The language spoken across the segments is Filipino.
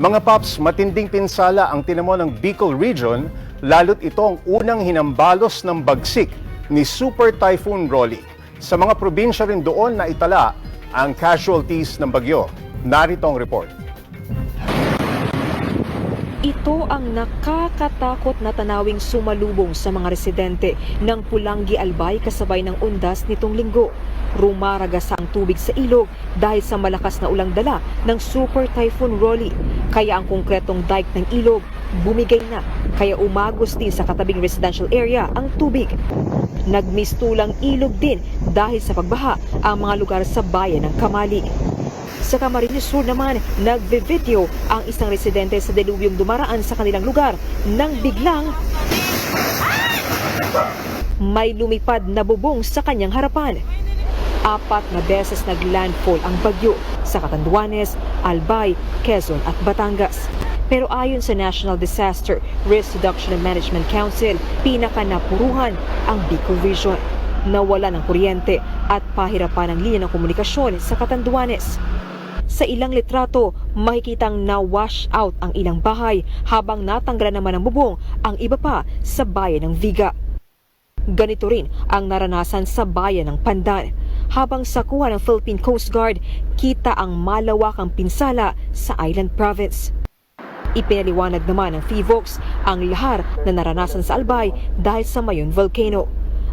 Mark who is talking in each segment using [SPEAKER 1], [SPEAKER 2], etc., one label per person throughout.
[SPEAKER 1] Mga paps, matinding pinsala ang tinamo ng Bicol Region, lalo't ito ang unang hinambalos ng bagsik ni Super Typhoon Rolly. Sa mga probinsya rin doon na itala ang casualties ng bagyo. Narito ang report.
[SPEAKER 2] Ito ang nakakatakot na tanawing sumalubong sa mga residente ng Pulangi Albay kasabay ng undas nitong linggo. Rumaragas ang tubig sa ilog dahil sa malakas na ulang dala ng Super Typhoon Rolly. Kaya ang konkretong dike ng ilog bumigay na kaya umagos din sa katabing residential area ang tubig. Nagmistulang ilog din dahil sa pagbaha ang mga lugar sa bayan ng Kamali. Sa Camarines Sur naman, nagbe-video ang isang residente sa delubyong dumaraan sa kanilang lugar nang biglang may lumipad na bubong sa kanyang harapan. Apat na beses naglandfall ang bagyo sa Catanduanes, Albay, Quezon at Batangas. Pero ayon sa National Disaster Risk Reduction and Management Council, pinakanapuruhan ang Bicol Region. Nawala ng kuryente at pahirapan ang linya ng komunikasyon sa Catanduanes. Sa ilang litrato, makikitang na-wash out ang ilang bahay habang natanggalan naman ng bubong ang iba pa sa bayan ng Viga. Ganito rin ang naranasan sa bayan ng Pandan. Habang sa kuha ng Philippine Coast Guard, kita ang malawakang pinsala sa Island Province. Ipinaliwanag naman ng FIVOX ang lahar na naranasan sa Albay dahil sa Mayon Volcano.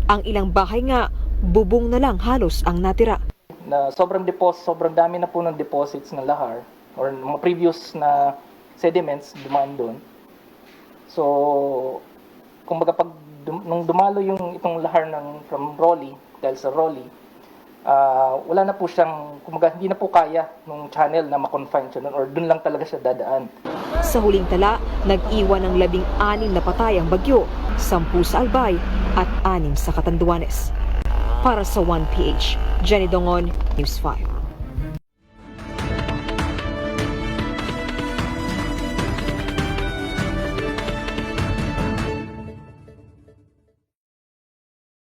[SPEAKER 2] Ang ilang bahay nga, bubong na lang halos ang natira.
[SPEAKER 3] Na sobrang deposit, sobrang dami na po ng deposits ng lahar or mga previous na sediments dumaan doon. So, kumbaga pag dum- nung dumalo yung itong lahar ng from Rolly, dahil sa Rolly, ah, wala na po siyang, kumbaga hindi na po kaya nung channel na makonfine siya or doon lang talaga siya dadaan.
[SPEAKER 2] Sa huling tala, nag-iwan ng labing anim na patay ang bagyo, sampu sa Albay at anim sa Catanduanes. Para sa 1PH, Jenny Dongon, News 5.